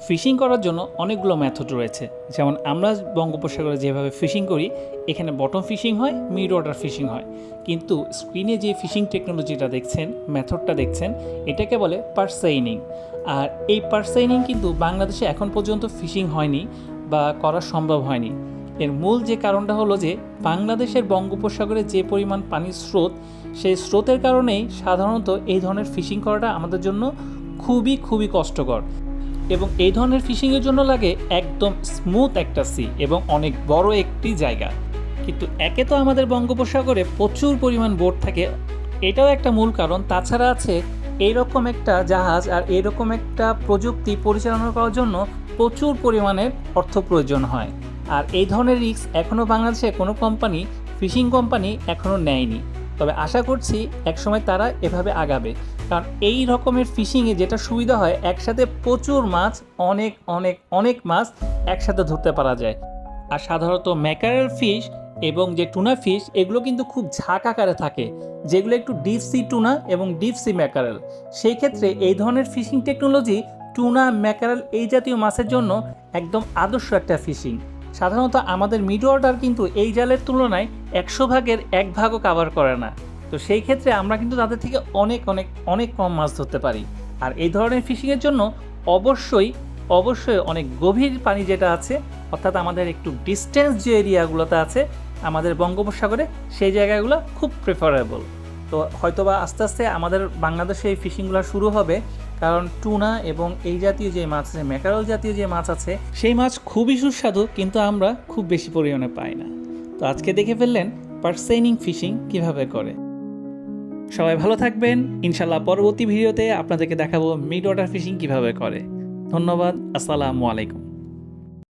Fishing করার জন্য অনেকগুলো মেথড রয়েছে। যেমন আমরা বঙ্গোপসাগরে যেভাবে ফিশিং করি, এখানে বটম ফিশিং হয় মিড ওয়াটার ফিশিং হয়। কিন্তু স্ক্রিনে যে ফিশিং টেকনোলজিটা দেখছেন মেথডটা দেখছেন, এটাকে বলে পারসাইনিং আর এই পারসাইনিং কিন্তু বাংলাদেশে এখন পর্যন্ত ফিশিং হয়নি বা করা সম্ভব হয়নি। এর মূল যে কারণটা হলো যে, বাংলাদেশের বঙ্গোপসাগরে যে পরিমাণ পানির স্রোত, সেই স্রোতের কারণেই সাধারণত এই ধরনের ফিশিং করাটা আমাদের জন্য খুবই খুবই কষ্টকর। এবং এই ধরনের ফিশিংয়ের জন্য লাগে একদম স্মুথ একটা সি এবং অনেক বড় একটি জায়গা। কিন্তু একে তো আমাদের বঙ্গোপসাগরে প্রচুর পরিমাণ বোট থাকে, এটাও একটা মূল কারণ। তাছাড়া আছে এইরকম একটা জাহাজ আর এইরকম একটা প্রযুক্তি পরিচালনা করার জন্য প্রচুর পরিমাণের অর্থ প্রয়োজন হয়। আর এই ধরনের রিস্ক এখনও বাংলাদেশে কোনো কোম্পানি, ফিশিং কোম্পানি এখনও নেয়নি। তবে আশা করছি একসময় তারা এভাবে আগাবে। কারণ এই রকমের ফিশিংয়ে যেটা সুবিধা হয়, একসাথে প্রচুর মাছ, অনেক অনেক অনেক মাছ একসাথে ধরতে পারা যায়। আর সাধারণত ম্যাকারেল ফিশ এবং যে টুনা ফিশ, এগুলো কিন্তু খুব ঝাঁক আকারে থাকে, যেগুলো একটু ডিপ সি টুনা এবং ডিপ সি ম্যাকারেল। সেই ক্ষেত্রে এই ধরনের ফিশিং টেকনোলজি টুনা, ম্যাকারেল এই জাতীয় মাছের জন্য একদম আদর্শ একটা ফিশিং। সাধারণত আমাদের মিড ওয়াটার কিন্তু এই জালের তুলনায় একশো ভাগের এক ভাগও কাভার করে না। তো সেই ক্ষেত্রে আমরা কিন্তু তাদের থেকে অনেক অনেক অনেক কম মাছ ধরতে পারি। আর এই ধরনের ফিশিংয়ের জন্য অবশ্যই অবশ্যই অনেক গভীর পানি যেটা আছে, অর্থাৎ আমাদের একটু ডিস্টেন্স যে এরিয়াগুলোতে আছে, আমাদের বঙ্গোপসাগরে, সেই জায়গাগুলো খুব প্রেফারেবল তো হয়তোবা আস্তে আস্তে আমাদের বাংলাদেশে এই ফিশিংগুলো শুরু হবে, কারণ টুনা এবং এই জাতীয় যে মাছ আছে, ম্যাকারল জাতীয় যে মাছ আছে, সেই মাছ খুবই সুস্বাদু, কিন্তু আমরা খুব বেশি পরিমাণে পাই না। তো আজকে দেখে ফেললেন পার্সেনিং ফিশিং কীভাবে করে। সবাই ভালো থাকবেন ইনশাল্লাহ পরবর্তী ভিডিওতে আপনাদেরকে দেখাবো মিড ওয়াটার ফিশিং কীভাবে করে। ধন্যবাদ, আসসালামু আলাইকুম।